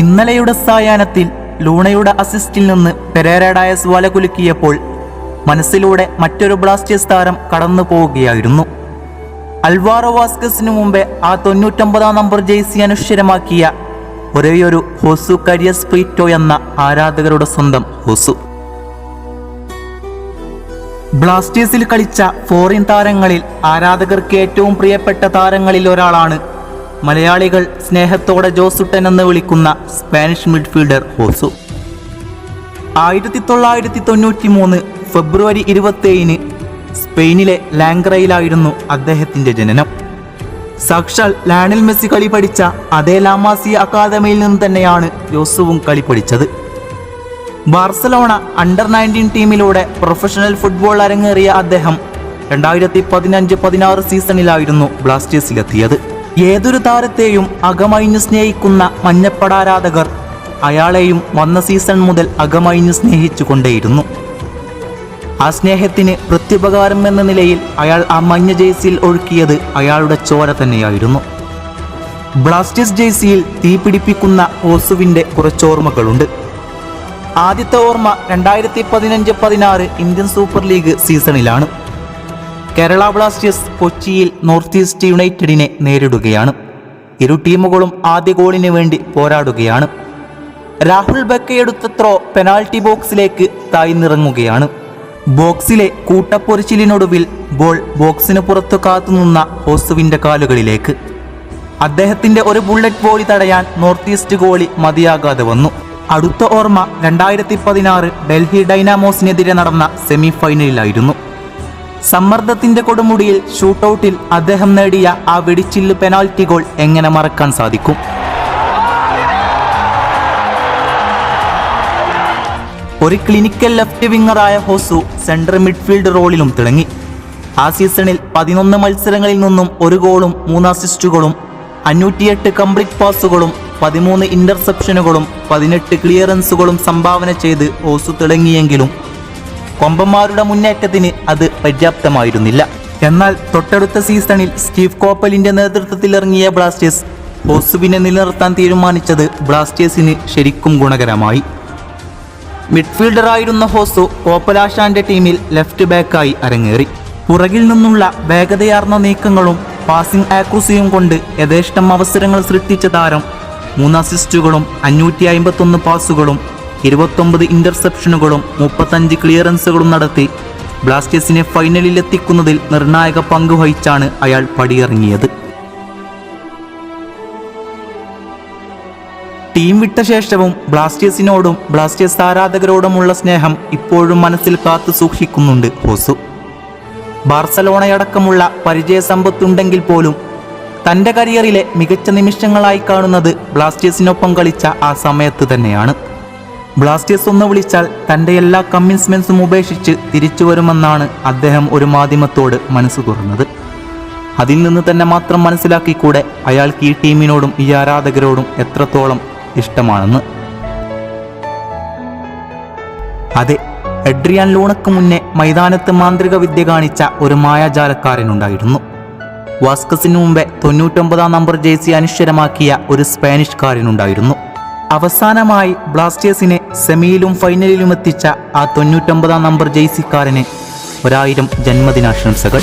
ഇന്നലെയുടെ സായാഹ്നത്തിൽ ലൂണയുടെ അസിസ്റ്റിൽ നിന്ന് പെരേരഡായസ് സ്വാല കുലുക്കിയപ്പോൾ മനസ്സിലൂടെ മറ്റൊരു ബ്ലാസ്റ്റേഴ്സ് താരം കടന്നു പോവുകയായിരുന്നു. അൽവാറോ വാസ്കസിനു മുമ്പേ ആ തൊണ്ണൂറ്റൊമ്പതാം നമ്പർ ജേഴ്സി അനുശ്വരമാക്കിയ ഒരേയൊരു ഹോസു കരിയസ് പ്രീറ്റോ എന്ന ആരാധകരുടെ സ്വന്തം ഹോസു. ബ്ലാസ്റ്റേഴ്സിൽ കളിച്ച ഫോറിൻ താരങ്ങളിൽ ആരാധകർക്ക് ഏറ്റവും പ്രിയപ്പെട്ട താരങ്ങളിൽ ഒരാളാണ് മലയാളികൾ സ്നേഹത്തോടെ ജോസുട്ടൻ എന്ന് വിളിക്കുന്ന സ്പാനിഷ് മിഡ്ഫീൽഡർ ഹോസു. ആയിരത്തി തൊള്ളായിരത്തി തൊണ്ണൂറ്റി മൂന്ന് ഫെബ്രുവരി ഇരുപത്തേഴിന് സ്പെയിനിലെ ലാംഗ്രയിലായിരുന്നു അദ്ദേഹത്തിന്റെ ജനനം. സാക്ഷാൽ ലാനൽ മെസ്സി കളി പഠിച്ച അതേ ലാമാസി അക്കാദമിയിൽ നിന്ന് തന്നെയാണ് ജോസുവും കളി പഠിച്ചത്. ബാർസലോണ അണ്ടർ നയന്റീൻ ടീമിലൂടെ പ്രൊഫഷണൽ ഫുട്ബോൾ അരങ്ങേറിയ അദ്ദേഹം രണ്ടായിരത്തി പതിനഞ്ച് പതിനാറ് സീസണിലായിരുന്നു ബ്ലാസ്റ്റേഴ്സിലെത്തിയത്. ഏതൊരു താരത്തെയും അകമഴിഞ്ഞു സ്നേഹിക്കുന്ന മഞ്ഞപ്പടാരാധകർ അയാളെയും വന്ന സീസൺ മുതൽ അകമഴിഞ്ഞു സ്നേഹിച്ചു കൊണ്ടേയിരുന്നു ആ സ്നേഹത്തിന് പ്രത്യുപകാരം എന്ന നിലയിൽ അയാൾ ആ മഞ്ഞ ജേഴ്സിയിൽ ഒഴുക്കിയത് അയാളുടെ ചോര തന്നെയായിരുന്നു. ബ്ലാസ്റ്റേഴ്സ് ജേഴ്സിയിൽ തീ പിടിപ്പിക്കുന്ന ഓസുവിന്റെ കുറച്ചോർമ്മകളുണ്ട് ആദ്യത്തെ ഓർമ്മ രണ്ടായിരത്തി പതിനഞ്ച് പതിനാറ് ഇന്ത്യൻ സൂപ്പർ ലീഗ് സീസണിലാണ്. കേരള ബ്ലാസ്റ്റേഴ്സ് കൊച്ചിയിൽ നോർത്ത് ഈസ്റ്റ് യുണൈറ്റഡിനെ നേരിടുകയാണ്. ഇരു ടീമുകളും ആദ്യ ഗോളിന് വേണ്ടി പോരാടുകയാണ്. രാഹുൽ ബക്കയെടുത്ത ത്രോ പെനാൾട്ടി ബോക്സിലേക്ക് താഴ്ന്നിറങ്ങുകയാണ്. ബോക്സിലെ കൂട്ടപ്പൊരിച്ചിലിനൊടുവിൽ ബോൾ ബോക്സിന് പുറത്തു കാത്തുനിന്ന ഹോസുവിന്റെ കാലുകളിലേക്ക്. അദ്ദേഹത്തിന്റെ ഒരു ബുള്ളറ്റ് ബോളി തടയാൻ നോർത്ത് ഈസ്റ്റ് ഗോളി മതിയാകാതെ വന്നു. അടുത്ത ഓർമ്മ രണ്ടായിരത്തി പതിനാറ് ഡൽഹി ഡൈനാമോസിനെതിരെ നടന്ന സെമി ഫൈനലിലായിരുന്നു സമ്മർദ്ദത്തിന്റെ കൊടുമുടിയിൽ ഷൂട്ടൌട്ടിൽ അദ്ദേഹം നേടിയ ആ വെടിച്ചില്ല് പെനാൽറ്റി ഗോൾ എങ്ങനെ മറക്കാൻ സാധിക്കും? ഒരു ക്ലിനിക്കൽ ലെഫ്റ്റ് വിങ്ങറായ ഹോസു സെൻട്രൽ മിഡ്ഫീൽഡ് റോളിലും തിളങ്ങി. ആ സീസണിൽ പതിനൊന്ന് മത്സരങ്ങളിൽ നിന്നും ഒരു ഗോളും മൂന്ന് അസിസ്റ്റുകളും അഞ്ഞൂറ്റിയെട്ട് കംപ്ലീറ്റ് പാസുകളും പതിമൂന്ന് ഇന്റർസെപ്ഷനുകളും പതിനെട്ട് ക്ലിയറൻസുകളും സംഭാവന ചെയ്ത് ഹോസു തിളങ്ങിയെങ്കിലും കൊമ്പന്മാരുടെ മുന്നേറ്റത്തിന് അത് പര്യാപ്തമായിരുന്നില്ല. എന്നാൽ തൊട്ടടുത്ത സീസണിൽ സ്റ്റീവ് കോപ്പലിന്റെ നേതൃത്വത്തിൽ ഇറങ്ങിയ ബ്ലാസ്റ്റേഴ്സ് ഓസുവിനെ നിലനിർത്താൻ തീരുമാനിച്ചത് ബ്ലാസ്റ്റേഴ്സിന് ശരിക്കും ഗുണകരമായി. മിഡ്ഫീൽഡറായിരുന്ന ഹോസു കോപ്പലാഷാന്റെ ടീമിൽ ലെഫ്റ്റ് ബാക്കായി അരങ്ങേറി. പുറകിൽ നിന്നുള്ള വേഗതയാർന്ന നീക്കങ്ങളും പാസിംഗ് ആക്രൂസിയും കൊണ്ട് യഥേഷ്ടം അവസരങ്ങൾ സൃഷ്ടിച്ച താരം മൂന്ന് അസിസ്റ്റുകളും അഞ്ഞൂറ്റി അമ്പത്തൊന്ന് പാസുകളും ഇരുപത്തൊമ്പത് ഇന്റർസെപ്ഷനുകളും മുപ്പത്തഞ്ച് ക്ലിയറൻസുകളും നടത്തി ബ്ലാസ്റ്റേഴ്സിനെ ഫൈനലിൽ എത്തിക്കുന്നതിൽ നിർണായക പങ്ക് വഹിച്ചാണ് അയാൾ പടിയിറങ്ങിയത്. ടീം വിട്ട ശേഷവും ബ്ലാസ്റ്റേഴ്സിനോടും ബ്ലാസ്റ്റേഴ്സ് ആരാധകരോടുമുള്ള സ്നേഹം ഇപ്പോഴും മനസ്സിൽ കാത്തു സൂക്ഷിക്കുന്നുണ്ട് ഹോസു. ബാർസലോണയടക്കമുള്ള പരിചയസമ്പത്തുണ്ടെങ്കിൽ പോലും തന്റെ കരിയറിലെ മികച്ച നിമിഷങ്ങളായി കാണുന്നത് ബ്ലാസ്റ്റേഴ്സിനൊപ്പം കളിച്ച ആ സമയത്ത് തന്നെയാണ്. ബ്ലാസ്റ്റേഴ്സ് ഒന്ന് വിളിച്ചാൽ തന്റെ എല്ലാ കമ്മിൻസ്മെൻസും ഉപേക്ഷിച്ച് തിരിച്ചു വരുമെന്നാണ് അദ്ദേഹം ഒരു മാധ്യമത്തോട് മനസ്സ് തുറന്നത്. അതിൽ നിന്ന് തന്നെ മാത്രം മനസ്സിലാക്കിക്കൂടെ അയാൾക്ക് ഈ ടീമിനോടും ഈ ആരാധകരോടും എത്രത്തോളം ഇഷ്ടമാണെന്ന്. അതെ എഡ്രിയാൻ ലൂണക്ക് മുന്നേ മൈതാനത്ത് മാന്ത്രിക വിദ്യ കാണിച്ച ഒരു മായാജാലക്കാരനുണ്ടായിരുന്നു. വാസ്കസിന് മുമ്പേ തൊണ്ണൂറ്റൊമ്പതാം നമ്പർ ജേഴ്സി അനുശ്വരമാക്കിയ ഒരു സ്പാനിഷ്കാരനുണ്ടായിരുന്നു അവസാനമായി ബ്ലാസ്റ്റേഴ്സിനെ സെമിയിലും ഫൈനലിലും എത്തിച്ച ആ തൊണ്ണൂറ്റൊമ്പതാം നമ്പർ ജെയ്സിക്കാരന് ഒരായിരം ജന്മദിനാശംസകൾ.